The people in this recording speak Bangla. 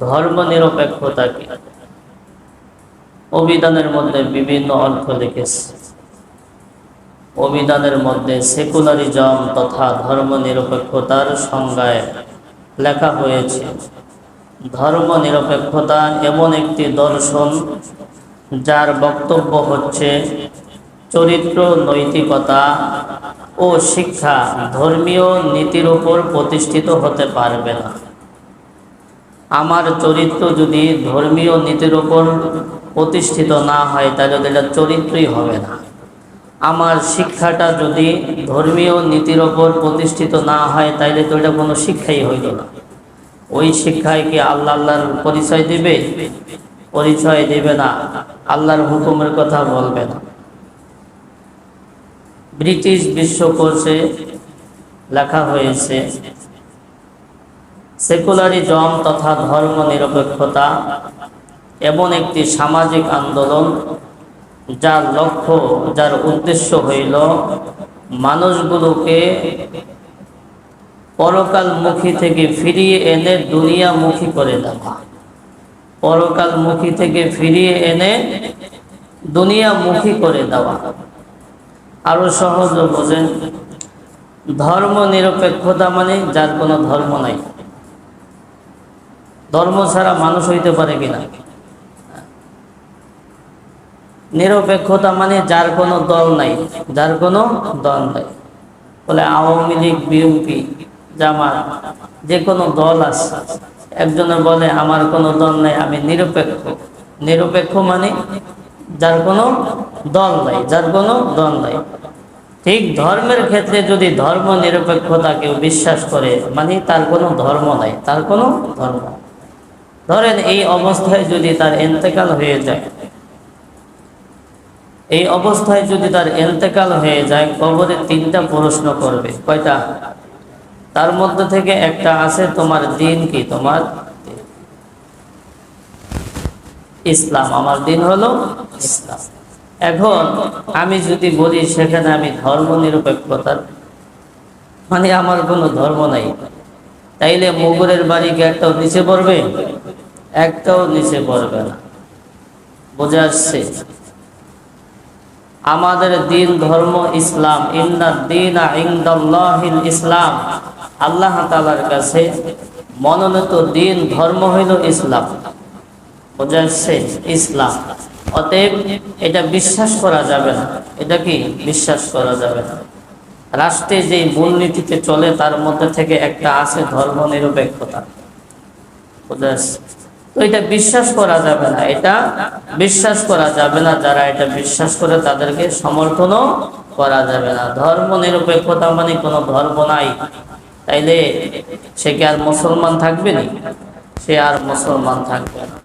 ধর্ম নিরপেক্ষতা কি? অভিধানের মধ্যে বিভিন্ন অর্থ লিখেছে। অভিধানের মধ্যে সেকুলারিজম তথা ধর্ম নিরপেক্ষতার সংজ্ঞায় লেখা হয়েছে ধর্ম নিরপেক্ষতা এমন একটি দর্শন যার বক্তব্য হচ্ছে চরিত্র, নৈতিকতা ও শিক্ষা ধর্মীয় নীতির উপর প্রতিষ্ঠিত হতে পারবে না। আমার চরিত্র যদি ধর্মীয় নীতির ওপর প্রতিষ্ঠিত না হয়, তাহলে এটা চরিত্রই হবে না। আমার শিক্ষাটা যদি ধর্মীয় নীতির ওপর প্রতিষ্ঠিত না হয় তাইলে তো এটা কোনো শিক্ষাই হইল না। ওই শিক্ষায় কি আল্লাহ আল্লাহর পরিচয় দিবে? পরিচয় দেবে না। আল্লাহর হুকুমের কথা বলবে না। ব্রিটিশ বিশ্বকোষে লেখা হয়েছে সেকুলারিজম তথা ধর্ম নিরপেক্ষতা এমন একটি সামাজিক আন্দোলন যার লক্ষ্য, যার উদ্দেশ্য হইল মানুষগুলোকে পরকালমুখী থেকে ফিরিয়ে এনে দুনিয়ামুখী করে দেওয়া পরকালমুখী থেকে ফিরিয়ে এনে দুনিয়ামুখী করে দেওয়া। আরও সহজ বোঝেন, ধর্ম নিরপেক্ষতা মানে যার কোনো ধর্ম নাই। ধর্ম ছাড়া মানুষ হইতে পারে কিনা? নিরপেক্ষতা মানে যার কোনো দল নাই, যার কোনো দল নাই। বলে আওয়ামী লীগ, বিএনপি, জামাত, যে কোনো দল আছে। একজনে বলে, আমার কোনো দল নাই, আমি নিরপেক্ষ। নিরপেক্ষ মানে যার কোনো দল নাই, যার কোনো দল নাই। ঠিক ধর্মের ক্ষেত্রে যদি ধর্ম নিরপেক্ষতা কেউ বিশ্বাস করে মানে তার কোনো ধর্ম নাই, তার কোনো ধর্ম ধরেন এই অবস্থায় যদি তার এন্তেকাল হয়ে যায়, এই অবস্থায় যদি তার এন্তেকাল হয়ে যায়, কবরে তিনটা প্রশ্ন করবে। কয়টা? তার মধ্যে থেকে একটা আছে, তোমার দিন কি? তোমার ইসলাম। আমার দিন হলো ইসলাম। এখন আমি যদি বলি, সেখানে আমি ধর্ম নিরপেক্ষতার মানে আমার কোনো ধর্ম নাই। তাইলে মুগুরের বাড়ি কি একটাও নিচে পড়বে? একটাও নিচে পড়বে না। বোঝা আসছে? আমাদের দিন ধর্ম ইসলাম। ইন্না দিন ইংদাল্লাহিল ইসলাম। আল্লাহ তালার কাছে মনোনীত দিন ধর্ম হইল ইসলাম। বোঝা যাচ্ছে ইসলাম। অতএব এটা বিশ্বাস করা যাবে না। এটা কি? বিশ্বাস করা যাবে না। রাষ্ট্রে যে মূলনীতিতে চলে, তার মধ্যে থেকে একটা আছে ধর্ম নিরপেক্ষতা বোঝা তো এটা বিশ্বাস করা যাবে না। এটা বিশ্বাস করা যাবে না। যারা এটা বিশ্বাস করে, তাদেরকে সমর্থনও করা যাবে না। ধর্ম নিরপেক্ষতা মানে কোনো ধর্ম নাই। তাইলে সে কি আর মুসলমান থাকবে না? সে আর মুসলমান থাকবে না।